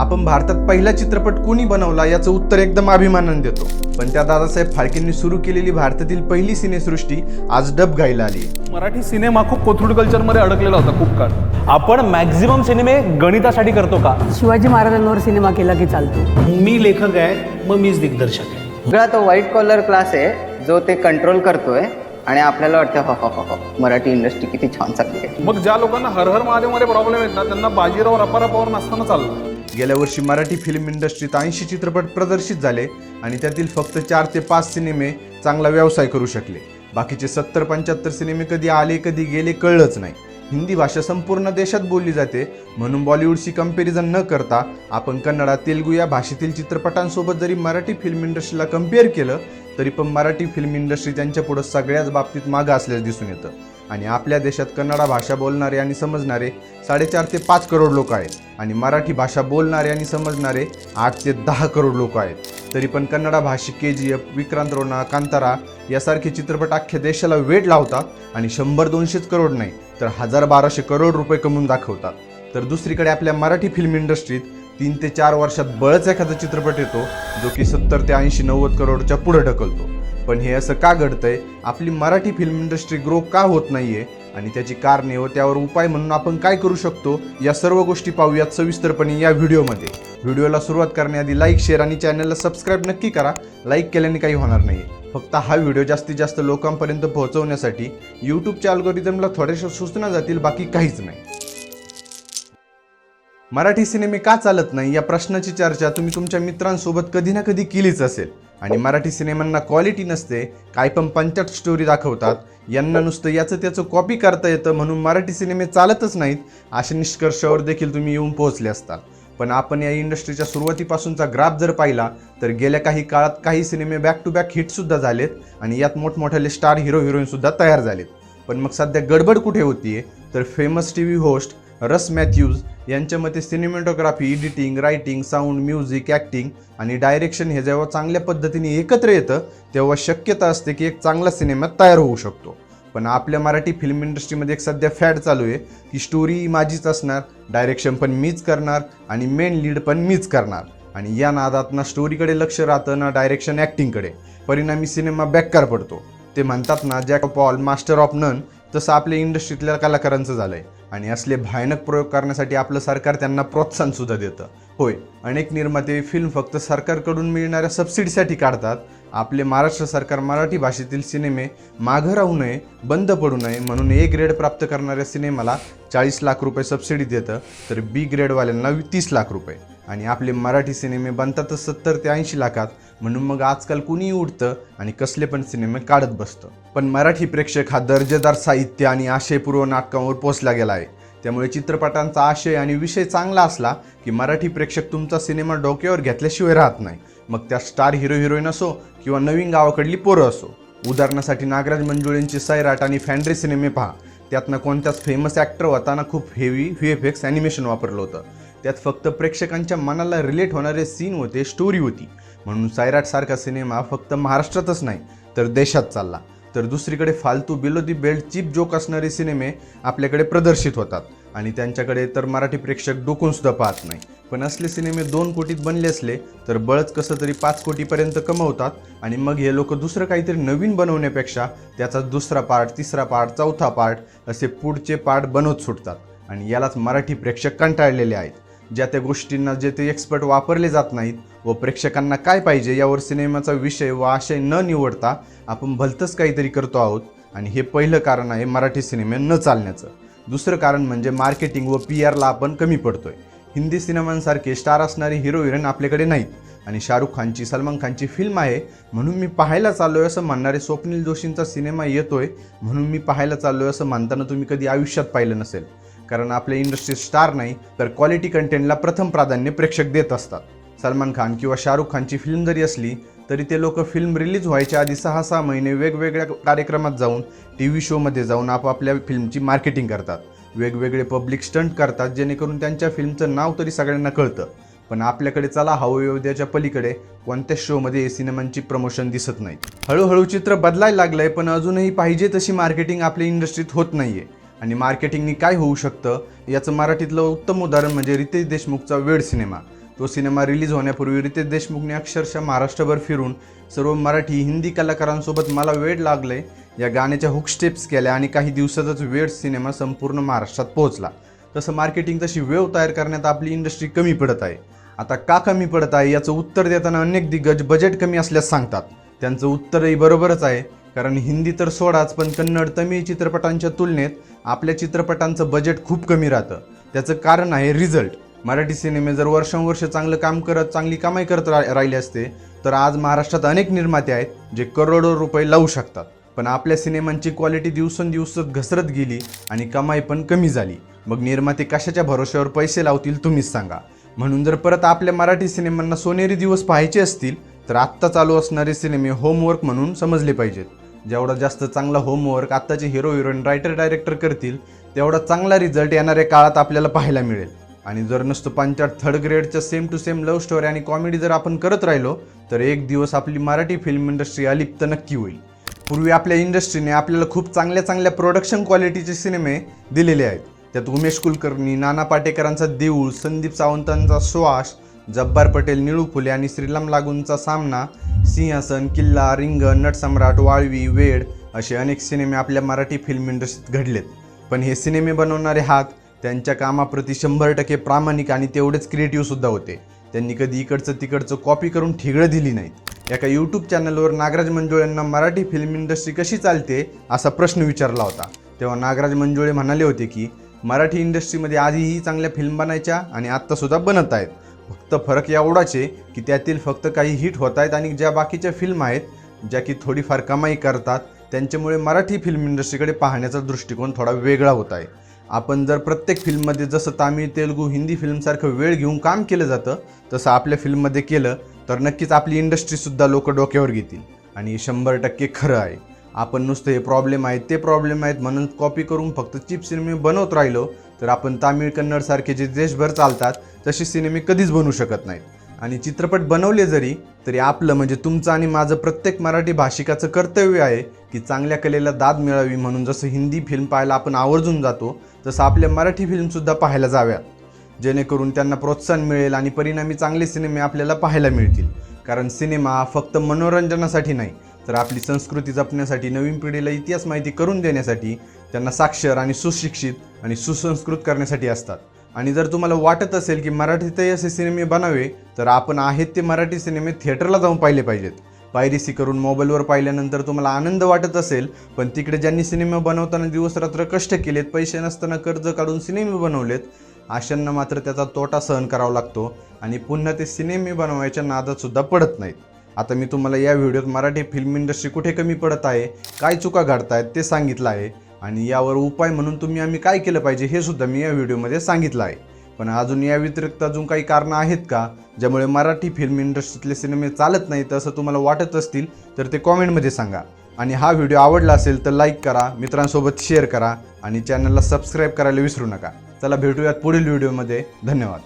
आपण भारतात पहिला चित्रपट कोणी बनवला याचं उत्तर एकदम अभिमानाने देतो. पण त्या दादासाहेब फाळकेंनी सुरू केलेली भारतातील पहिली सिनेसृष्टी आज डब गायला आली. मराठी सिनेमा खूप कोथरूड कल्चरमध्ये अडकलेला होता खूप काळ. आपण मॅक्झिमम सिनेमे गणितासाठी करतो का? शिवाजी महाराजांवर सिनेमा केला की चालतो. मी लेखक आहे मग मीच दिग्दर्शक आहे. सगळा तो व्हाईट कॉलर क्लास आहे जो ते कंट्रोल करतोय आणि आपल्याला वाटतं हो हो हो हो मराठी इंडस्ट्री किती छान चालली आहे. मग ज्या लोकांना हर हर महादेवमध्ये प्रॉब्लेम आहेत ना त्यांना बाजीराव रपारापावर नसताना चाललं. गेल्या वर्षी मराठी फिल्म इंडस्ट्रीत ऐंशी चित्रपट प्रदर्शित झाले आणि त्यातील फक्त चार ते पाच सिनेमे चांगला व्यवसाय करू शकले. बाकीचे सत्तर पंच्याहत्तर सिनेमे कधी आले कधी गेले कळलंच नाही. हिंदी भाषा संपूर्ण देशात बोलली जाते. म्हणून बॉलिवूडशी कंपॅरिझन न करता आपण कन्नडा तेलगू या भाषेतील चित्रपटांसोबत जरी मराठी फिल्म इंडस्ट्रीला कंपेअर केलं तरी पण मराठी फिल्म इंडस्ट्री त्यांच्या पुढं सगळ्याच बाबतीत मागं असल्याचं दिसून येतं. आणि आपल्या देशात कन्नडा भाषा बोलणारे आणि समजणारे साडेचार ते पाच करोड लोक आहेत. आणि मराठी भाषा बोलणारे आणि समजणारे आठ ते दहा करोड लोक आहेत. तरी पण कन्नडा भाषिक K G F Vikrant Rona Kantara यासारखे चित्रपट अख्ख्या देशाला वेळ लावतात आणि शंभर दोनशेच करोड नाही तर हजार बाराशे करोड रुपये कमवून दाखवतात तर दुसरीकडे आपल्या मराठी फिल्म इंडस्ट्रीत तीन ते चार वर्षात बळच एखादा चित्रपट येतो जो की सत्तर ते ऐंशी नव्वद करोडच्या पुढे ढकलतो. पण हे असं का घडतंय? आपली मराठी फिल्म इंडस्ट्री ग्रो का होत नाहीये? आणि त्याची कारणे व त्यावर उपाय म्हणून आपण काय करू शकतो? या सर्व गोष्टी पाहूयात सविस्तरपणे या व्हिडिओमध्ये. व्हिडिओला सुरुवात करण्याआधी लाईक शेअर आणि चॅनलला सबस्क्राईब नक्की करा. लाईक केल्याने काही होणार नाही फक्त हा व्हिडिओ जास्तीत जास्त लोकांपर्यंत पोहोचवण्यासाठी यूट्यूबच्या अल्गोरिझमला थोड्याशा सूचना जातील बाकी काहीच नाही. मराठी सिनेमे का चालत नाही? या प्रश्नाची चर्चा तुम्ही तुमच्या मित्रांसोबत कधी ना कधी केलीच असेल. आणि मराठी सिनेमांना क्वालिटी नसते काय पण पंचट स्टोरी दाखवतात यांना नुसतं याचं त्याचं कॉपी करता येतं म्हणून मराठी सिनेमे चालतच नाहीत अशा निष्कर्षावर देखील तुम्ही येऊन पोहोचले असता पण आपण या इंडस्ट्रीच्या सुरुवातीपासूनचा ग्राफ जर पाहिला तर गेल्या काही काळात काही सिनेमे बॅक टू बॅक हिटसुद्धा झालेत आणि यात मोठमोठ्याले स्टार हिरो हिरोईनसुद्धा तयार झालेत. पण मग सध्या गडबड कुठे होतीये? तर famous T V host Russ Matthews यांच्या मते cinematography editing writing sound music acting आणि डायरेक्शन हे जेव्हा चांगल्या पद्धतीने एकत्र येतं तेव्हा शक्यता असते की एक चांगला सिनेमा तयार होऊ शकतो. पण आपल्या मराठी फिल्म इंडस्ट्रीमध्ये एक सध्या फॅड चालू आहे की स्टोरी माझीच असणार डायरेक्शन पण मीच करणार आणि मेन लीड पण मीच करणार. आणि या नादात ना स्टोरीकडे लक्ष राहतं ना डायरेक्शन ॲक्टिंगकडे परिणामी सिनेमा बेकार पडतो. ते म्हणतात ना jack of master of none तसं आपल्या इंडस्ट्रीतल्या कलाकारांचं झालं आहे आणि असले भयानक प्रयोग करण्यासाठी आपलं सरकार त्यांना प्रोत्साहन सुद्धा देतं. होय अनेक निर्माते फिल्म फक्त सरकारकडून मिळणाऱ्या सबसिडीसाठी काढतात. आपले महाराष्ट्र सरकार मराठी भाषेतील सिनेमे मागं राहू नये बंद पडू नये म्हणून ए ग्रेड प्राप्त करणाऱ्या सिनेमाला चाळीस लाख रुपये सबसिडी देतं. तर बी ग्रेडवाल्यांना तीस लाख रुपये. आणि आपले मराठी सिनेमे बनतातच सत्तर ते ऐंशी लाखात म्हणून मग आजकाल कुणीही उठतं आणि कसले पण सिनेमे काढत बसतं. पण मराठी प्रेक्षक हा दर्जेदार साहित्य आणि आशयपूर्व नाटकांवर पोचला गेला आहे. त्यामुळे चित्रपटांचा आशय आणि विषय चांगला असला की मराठी प्रेक्षक तुमचा सिनेमा डोक्यावर घेतल्याशिवाय राहत नाही. मग त्या स्टार हिरो हिरोईन असो किंवा नवीन गावाकडली पोरं असो उदाहरणासाठी नागराज मंजुळेंची सैराट आणि फॅन्ड्री सिनेमे पहा. त्यातनं कोणत्याच फेमस ॲक्टर होताना खूप heavy V F X animation वापरलं होतं. त्यात फक्त प्रेक्षकांच्या मनाला रिलेट होणारे सीन होते स्टोरी होती. म्हणून सायराटसारखा सिनेमा फक्त महाराष्ट्रातच नाही तर देशात चालला. तर दुसरीकडे फालतू below the belt cheap joke असणारे सिनेमे आपल्याकडे प्रदर्शित होतात. आणि त्यांच्याकडे तर मराठी प्रेक्षक डोकून सुद्धा पाहत नाही. पण असले सिनेमे दोन कोटीत बनले असले तर बळच कसं तरी पाच कोटीपर्यंत कमवतात. आणि मग हे लोक दुसरं काहीतरी नवीन बनवण्यापेक्षा त्याचा दुसरा पार्ट तिसरा पार्ट चौथा पार्ट असे पुढचे पार्ट बनवत सुटतात. आणि यालाच मराठी प्रेक्षक कंटाळलेले आहेत. ज्या त्या गोष्टींना जे ते एक्सपर्ट वापरले जात नाहीत व प्रेक्षकांना काय पाहिजे यावर सिनेमाचा विषय व आशय न निवडता आपण भलतंच काहीतरी करतो आहोत. आणि हे पहिलं कारण आहे मराठी सिनेमे न चालण्याचं. दुसरं कारण म्हणजे मार्केटिंग व पी आरला आपण कमी पडतोय. हिंदी सिनेमांसारखे स्टार असणारे हिरो हिरोईन आपल्याकडे नाहीत. आणि शाहरुख खानची सलमान खानची फिल्म आहे म्हणून मी पाहायला चाललोय असं म्हणणारे स्वप्नील जोशींचा सिनेमा येतोय म्हणून मी पाहायला चाललोय असं मानताना तुम्ही कधी आयुष्यात पाहिलं नसेल. कारण आपल्या इंडस्ट्रीत स्टार नाही तर क्वालिटी कंटेंटला प्रथम प्राधान्य प्रेक्षक देत असतात. सलमान खान किंवा शाहरुख खानची फिल्म जरी असली तरी ते लोक फिल्म रिलीज व्हायच्या आधी सहा सहा महिने वेगवेगळ्या कार्यक्रमात जाऊन टी व्ही शोमध्ये जाऊन आपापल्या फिल्मची मार्केटिंग करतात. वेगवेगळे पब्लिक स्टंट करतात जेणेकरून त्यांच्या फिल्मचं नाव तरी सगळ्यांना कळतं. पण आपल्याकडे चला हवयोद्याच्या पलीकडे कोणत्याच शोमध्ये सिनेमांची प्रमोशन दिसत नाही. हळूहळू चित्र बदलायला लागलंय पण अजूनही पाहिजे तशी मार्केटिंग आपल्या इंडस्ट्रीत होत नाहीये. आणि मार्केटिंगनी काय होऊ शकतं याचं मराठीतलं उत्तम उदाहरण म्हणजे रितेश देशमुखचा वेड सिनेमा. तो सिनेमा रिलीज होण्यापूर्वी रितेश देशमुखने अक्षरशः महाराष्ट्रभर फिरून सर्व मराठी हिंदी कलाकारांसोबत मला वेळ लागले या गाण्याच्या हुक स्टेप्स केल्या आणि काही दिवसातच वेळ सिनेमा संपूर्ण महाराष्ट्रात पोहोचला. तसं मार्केटिंग तशी वेव तयार करण्यात आपली इंडस्ट्री कमी पडत आहे. आता का कमी पडत आहे याचं उत्तर देताना अनेक दिग्गज बजेट कमी असल्यास सांगतात. त्यांचं उत्तरही बरोबरच आहे. कारण हिंदी तर सोडाच पण कन्नड तमिळ चित्रपटांच्या तुलनेत आपल्या चित्रपटांचं बजेट खूप कमी राहतं. त्याचं कारण आहे रिझल्ट मराठी सिनेमे जर वर्षानुवर्ष चांगलं काम करत चांगली कमाई करत रा राहिले असते तर आज महाराष्ट्रात अनेक निर्माते आहेत जे करोडो रुपये लावू शकतात. पण आपल्या सिनेमांची क्वालिटी दिवसेंदिवस घसरत गेली आणि कमाई पण कमी झाली. मग निर्माते कशाच्या भरोश्यावर पैसे लावतील तुम्हीच सांगा. म्हणून जर परत आपल्या मराठी सिनेमांना सोनेरी दिवस पाहायचे असतील तर आत्ता चालू असणारे सिनेमे होमवर्क म्हणून समजले पाहिजेत. जेवढा जास्त चांगला होमवर्क आत्ताचे हिरो हिरोईन रायटर डायरेक्टर करतील तेवढा चांगला रिझल्ट येणाऱ्या काळात आपल्याला पाहायला मिळेल. आणि जर नुसतं Panchayat third ग्रेडच्या same to same love story आणि कॉमेडी जर आपण करत राहिलो तर एक दिवस आपली मराठी फिल्म इंडस्ट्री अलिप्त नक्की होईल. पूर्वी आपल्या इंडस्ट्रीने आपल्याला खूप चांगल्या चांगल्या प्रोडक्शन क्वालिटीचे सिनेमे दिलेले आहेत. त्यात उमेश कुलकर्णी नाना पाटेकरांचा देऊळ संदीप सावंतांचा श्वास जब्बार पटेल निळू फुले आणि श्रीराम लागूंचा सामना सिंहासन किल्ला रिंगण नटसम्राट वाळवी वेड असे अनेक सिनेमे आपल्या मराठी फिल्म इंडस्ट्रीत घडलेत. पण हे सिनेमे बनवणारे हात त्यांच्या कामाप्रती शंभर टक्के प्रामाणिक आणि तेवढेच क्रिएटिव्ह सुद्धा होते. त्यांनी कधी इकडचं तिकडचं कॉपी करून ठिगळं दिली नाहीत. एका यूट्यूब चॅनलवर नागराज मंजुळे यांना मराठी फिल्म इंडस्ट्री कशी चालते असा प्रश्न विचारला होता. तेव्हा नागराज मंजुळे म्हणाले होते की मराठी इंडस्ट्रीमध्ये आधीही चांगल्या फिल्म बनायच्या आणि आत्तासुद्धा बनत आहेत. फक्त फरक एवढाच आहे की त्यातील फक्त काही हिट होत आहेत आणि ज्या बाकीच्या फिल्म आहेत ज्या की थोडीफार कमाई करतात त्यांच्यामुळे मराठी फिल्म इंडस्ट्रीकडे पाहण्याचा दृष्टिकोन थोडा वेगळा होत आहे. आपण जर प्रत्येक फिल्ममध्ये जसं तामिळ तेलुगू हिंदी फिल्मसारखं वेळ घेऊन काम केलं जातं तसं आपल्या फिल्ममध्ये केलं तर नक्कीच आपली इंडस्ट्रीसुद्धा लोक डोक्यावर घेतील. आणि शंभर टक्के खरं आहे. आपण नुसतं हे प्रॉब्लेम आहेत ते प्रॉब्लेम आहेत म्हणून कॉपी करून फक्त चिप सिनेमे बनवत राहिलो तर आपण तामिळ कन्नडसारखे जे देशभर चालतात तसे सिनेमे कधीच बनू शकत नाहीत. आणि चित्रपट बनवले जरी तरी आपलं म्हणजे तुमचं आणि माझं प्रत्येक मराठी भाषिकाचं कर्तव्य आहे की चांगल्या कलेला दाद मिळावी म्हणून जसं हिंदी फिल्म पाहायला आपण आवर्जून जातो तसं आपल्या मराठी फिल्मसुद्धा पाहायला जाव्यात. जेणेकरून त्यांना प्रोत्साहन मिळेल आणि परिणामी चांगले सिनेमे आपल्याला पाहायला मिळतील. कारण सिनेमा हा फक्त मनोरंजनासाठी नाही तर आपली संस्कृती जपण्यासाठी नवीन पिढीला इतिहास माहिती करून देण्यासाठी त्यांना साक्षर आणि सुशिक्षित आणि सुसंस्कृत करण्यासाठी असतात. आणि जर तुम्हाला वाटत असेल की मराठीतही असे सिनेमे बनावे तर आपण आहेत ते मराठी सिनेमे थिएटरला जाऊन पाहिले पाहिजेत. पायरेसी करून मोबाईलवर पाहिल्यानंतर तुम्हाला आनंद वाटत असेल पण तिकडे ज्यांनी सिनेमे बनवताना दिवस रात्र कष्ट केलेत पैसे नसताना कर्ज काढून सिनेमे बनवलेत अशांना मात्र त्याचा तोटा सहन करावा लागतो आणि पुन्हा ते सिनेमे बनवायच्या नादातसुद्धा पडत नाहीत. आता मी तुम्हाला या व्हिडिओत मराठी फिल्म इंडस्ट्री कुठे कमी पडत आहे काय चुका घडत आहेत ते सांगितलं आहे. आणि यावर उपाय म्हणून तुम्ही आम्ही काय केलं पाहिजे हे सुद्धा मी या व्हिडिओमध्ये सांगितलं आहे. पण अजून या व्यतिरिक्त अजून काही कारणं आहेत का? ज्यामुळे मराठी फिल्म इंडस्ट्रीतले सिनेमे चालत नाहीत असं तुम्हाला वाटत असतील तर ते कॉमेंटमध्ये सांगा. आणि हा व्हिडिओ आवडला असेल तर लाईक करा मित्रांसोबत शेअर करा आणि चॅनलला सबस्क्राईब करायला विसरू नका. चला भेटूयात पुढील व्हिडिओमध्ये. धन्यवाद.